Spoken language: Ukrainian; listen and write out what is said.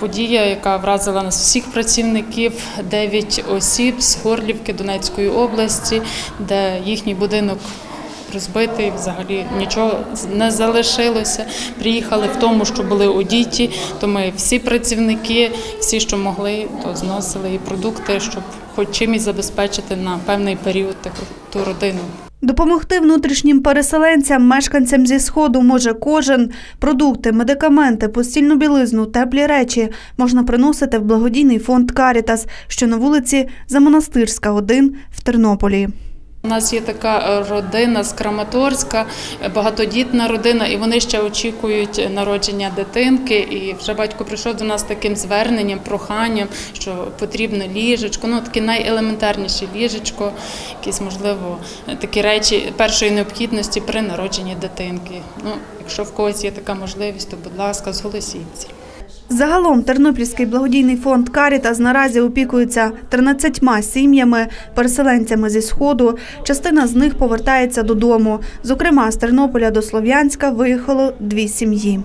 Подія, яка вразила нас всіх працівників, 9 осіб з Горлівки Донецької області, де їхній будинок розбитий, взагалі нічого не залишилося. Приїхали в тому, що були одіті, то ми всі працівники, всі, що могли, то зносили і продукти, щоб хоч чимось забезпечити на певний період таку ту родину. Допомогти внутрішнім переселенцям, мешканцям зі сходу може кожен. Продукти, медикаменти, постільну білизну, теплі речі можна приносити в благодійний фонд Карітас, що на вулиці Замонастирська, 1 в Тернополі. У нас є така е, родина з Краматорська, е, багатодітна родина, і вони ще очікують народження дитинки. І вже батько прийшов до нас таким зверненням, проханням, що потрібне ліжечко, ну таке найелементарніше ліжечко, якісь можливо такі речі першої необхідності при народженні дитинки. Ну, якщо в когось є така можливість, то будь ласка, зголосіться. Загалом Тернопільський благодійний фонд Карітас наразі опікується 13 сім'ями, переселенцями зі сходу. Частина з них повертається додому. Зокрема, з Тернополя до Слов'янська виїхало дві сім'ї.